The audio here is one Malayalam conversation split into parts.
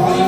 Amen.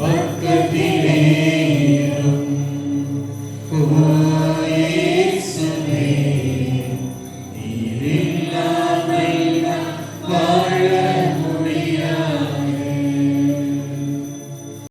ഭക്തിരേറും കുമാര